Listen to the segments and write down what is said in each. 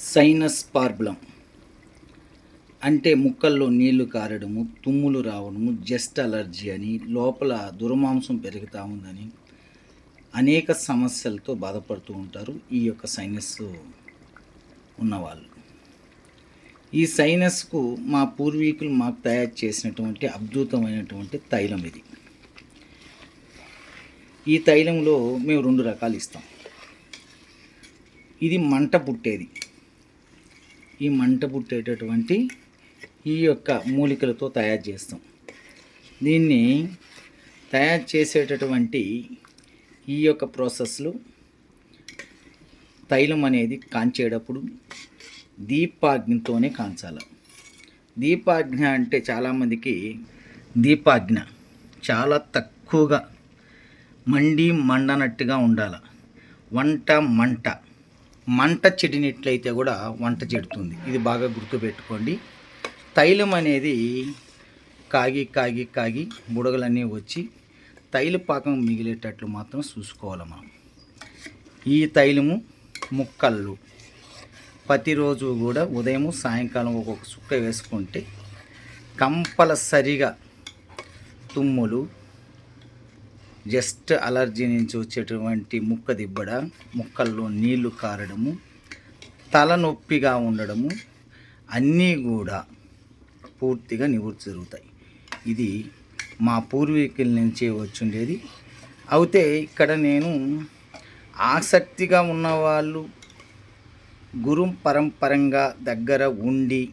Sinus పార్బలం. అంటే ముక్కల్లో నీళ్ళు కారడము తుమ్ములు రావడము జస్ట్ అలర్జీ అని లోపల దుర్మాంసం పెరుగుతూ ఉందని అనేక సమస్యలతో బాధపడుతూ ఉంటారు ఈ యొక్క సైనస్ ఉన్నవాళ్ళు. ఈ సైనస్కు మా పూర్వీకులు మాకు తయారు చేసినటువంటి అద్భుతమైనటువంటి తైలం ఇది. ఈ తైలంలో మేము రెండు రకాలు ఇస్తాం. ఇది మంట పుట్టేది. ఈ మంట పుట్టేటటువంటి ఈ యొక్క మూలికలతో తయారు చేస్తాం. దీన్ని తయారు చేసేటటువంటి ఈ యొక్క ప్రాసెస్లో తైలం అనేది కాంచేటప్పుడు దీపాగ్నితోనే కాంచాలి. దీపాగ్ని అంటే చాలామందికి దీపాజ్ఞ చాలా తక్కువగా మండి మండనట్టుగా ఉండాలి. వంట మంట. మంట చెడినట్లయితే కూడా వంట చెడుతుంది. ఇది బాగా గుర్తుపెట్టుకోండి. తైలం అనేది కాగి కాగి కాగి బుడగలన్నీ వచ్చి తైల పాకం మిగిలేటట్లు మాత్రం చూసుకోవాలి మనం. ఈ తైలము ముక్కళ్ళు. ప్రతిరోజు కూడా ఉదయం సాయంకాలం ఒక్కొక్క చుక్క వేసుకుంటే కంపల్సరిగా తుమ్ములు జస్ట్ అలర్జీ నుంచి వచ్చేటువంటి ముక్క దిబ్బడ ముక్కల్లో నీళ్ళు కారడము తలనొప్పిగా ఉండడము అన్నీ కూడా పూర్తిగా నివృత్తి జరుగుతాయి. ఇది మా పూర్వీకుల నుంచే వచ్చుండేది. అయితే ఇక్కడ నేను ఆసక్తిగా ఉన్నవాళ్ళు గురు పరంపరంగా దగ్గర ఉండి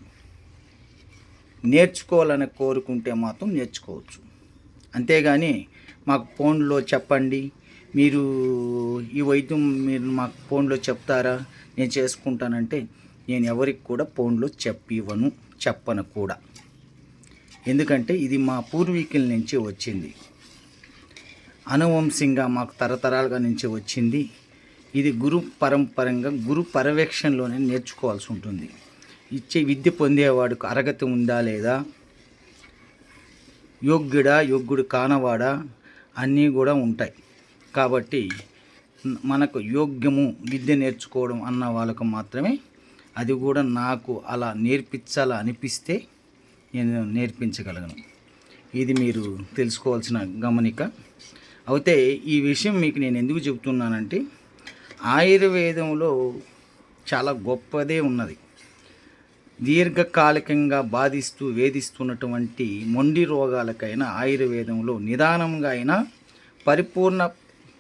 నేర్చుకోవాలని కోరుకుంటే మాత్రం నేర్చుకోవచ్చు. అంతేగాని మాకు ఫోన్లో చెప్పండి. మీరు ఈ వైద్యం మీరు మాకు ఫోన్లో చెప్తారా? నేను చేసుకుంటానంటే నేను ఎవరికి కూడా ఫోన్లో చెప్పివ్వను చెప్పను కూడా. ఎందుకంటే ఇది మా పూర్వీకుల నుంచి వచ్చింది. అనువంశంగా మాకు తరతరాలుగా నుంచి వచ్చింది. ఇది గురు పరంపరంగా గురు పర్యవేక్షణలోనే నేర్చుకోవాల్సి ఉంటుంది. ఇచ్చే విద్య పొందేవాడికి అర్హత ఉందా లేదా? యోగ్యుడా యోగ్యుడు కానవాడా? అన్నీ కూడా ఉంటాయి. కాబట్టి మనకు యోగ్యము విద్య నేర్చుకోవడం అన్న వాళ్ళకు మాత్రమే అది కూడా నాకు అలా నేర్పించాలా అనిపిస్తే నేను నేర్పించగలను. ఇది మీరు తెలుసుకోవాల్సిన గమనిక. అయితే ఈ విషయం మీకు నేను ఎందుకు చెబుతున్నానంటే ఆయుర్వేదంలో చాలా గొప్పదే ఉన్నది. దీర్ఘకాలికంగా బాధిస్తూ వేధిస్తున్నటువంటి మొండి రోగాలకైనా ఆయుర్వేదంలో నిదానంగా అయినా పరిపూర్ణ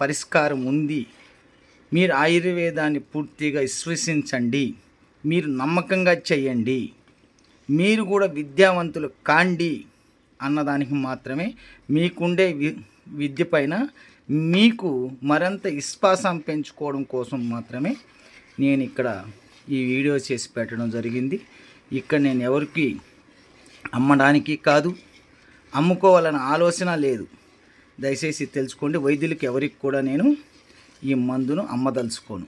పరిష్కారం ఉంది. మీరు ఆయుర్వేదాన్ని పూర్తిగా విశ్వసించండి. మీరు నమ్మకంగా చేయండి. మీరు కూడా విద్యావంతులు కాండి అన్నదానికి మాత్రమే మీకుండే వి విద్య పైన మీకు మరింత విశ్వాసం పెంచుకోవడం కోసం మాత్రమే నేను ఇక్కడ ఈ వీడియో చేసి పెట్టడం జరిగింది. ఇక్కడ నేను ఎవరికి అమ్మడానికి కాదు అమ్ముకోవాలన్న ఆలోచన లేదు. దయచేసి తెలుసుకోండి వైద్యులకు ఎవరికి కూడా నేను ఈ మందును అమ్మదలుచుకోను.